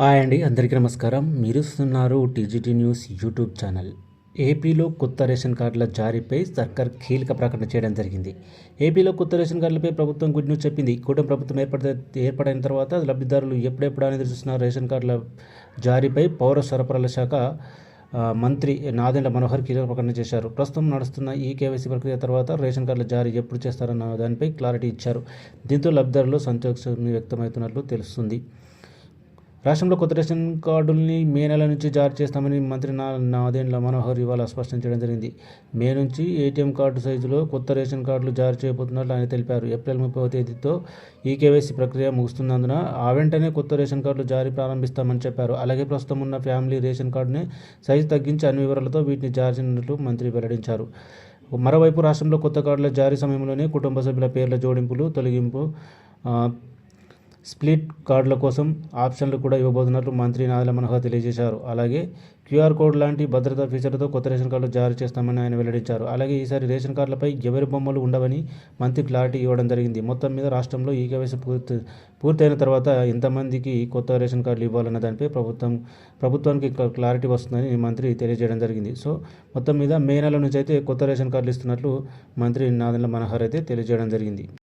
Hi అండి అందరికీ నమస్కారం. మీరు చూస్తున్నారు టీజీటీ న్యూస్ యూట్యూబ్ ఛానల్. ఏపీలో కొత్త రేషన్ కార్డుల జారీపై సర్కార్ కీలక ప్రకటన చేయడం జరిగింది. ఏపీలో కొత్త రేషన్ కార్డులపై ప్రభుత్వం గుడ్ న్యూస్ చెప్పింది. కూటమి ప్రభుత్వం ఏర్పడితే ఏర్పడిన తర్వాత లబ్ధిదారులు ఎప్పుడెప్పుడు అనేది చూసిన రేషన్ కార్డుల జారీపై పౌర సరఫరాల శాఖ మంత్రి నాదెండ్ల మనోహర్ కీలక ప్రకటన చేశారు. ప్రస్తుతం నడుస్తున్న ఈ కేవైసీ ప్రక్రియ తర్వాత రేషన్ కార్డుల జారీ ఎప్పుడు చేస్తారన్న దానిపై క్లారిటీ ఇచ్చారు. దీంతో లబ్ధిదారులు సంతోషం వ్యక్తమవుతున్నట్లు తెలుస్తుంది. రాష్ట్రంలో కొత్త రేషన్ కార్డుల్ని మే నెల నుంచి జారీ చేస్తామని మంత్రి నా నాదేండ్ల మనోహర్ ఇవాళ స్పష్టం చేయడం జరిగింది. మే నుంచి ఏటీఎం కార్డు సైజులో కొత్త రేషన్ కార్డులు జారీ చేయబోతున్నట్లు ఆయన తెలిపారు. ఏప్రిల్ ముప్పై తేదీతో ఈ కేవైసీ ప్రక్రియ ముగుస్తున్నందున ఆ వెంటనే కొత్త రేషన్ కార్డులు జారీ ప్రారంభిస్తామని చెప్పారు. అలాగే ప్రస్తుతం ఉన్న ఫ్యామిలీ రేషన్ కార్డుని సైజు తగ్గించి అన్ని వివరాలతో వీటిని జారీ చేయనున్నట్లు మంత్రి వెల్లడించారు. మరోవైపు రాష్ట్రంలో కొత్త కార్డుల జారీ సమయంలోనే కుటుంబ సభ్యుల పేర్ల జోడింపులు తొలగింపు స్ప్లిట్ కార్డుల కోసం ఆప్షన్లు కూడా ఇవ్వబోతున్నట్లు మంత్రి నాదల మనోహర్ తెలియజేశారు. అలాగే క్యూఆర్ కోడ్ లాంటి భద్రతా ఫీచర్లతో కొత్త రేషన్ కార్డులు జారీ చేస్తామని ఆయన వెల్లడించారు. అలాగే ఈసారి రేషన్ కార్డులపై ఎవరి బొమ్మలు ఉండవని మంత్రి క్లారిటీ ఇవ్వడం జరిగింది. మొత్తం మీద రాష్ట్రంలో ఈ కేవైసీ పూర్తి పూర్తయిన తర్వాత ఎంతమందికి కొత్త రేషన్ కార్డులు ఇవ్వాలన్న దానిపై ప్రభుత్వం ప్రభుత్వానికి క్లారిటీ వస్తుందని మంత్రి తెలియజేయడం జరిగింది. సో మొత్తం మీద మే నెల నుంచి అయితే కొత్త రేషన్ కార్డులు ఇస్తున్నట్లు మంత్రి నాదెండ్ల మనోహర్ అయితే తెలియజేయడం జరిగింది.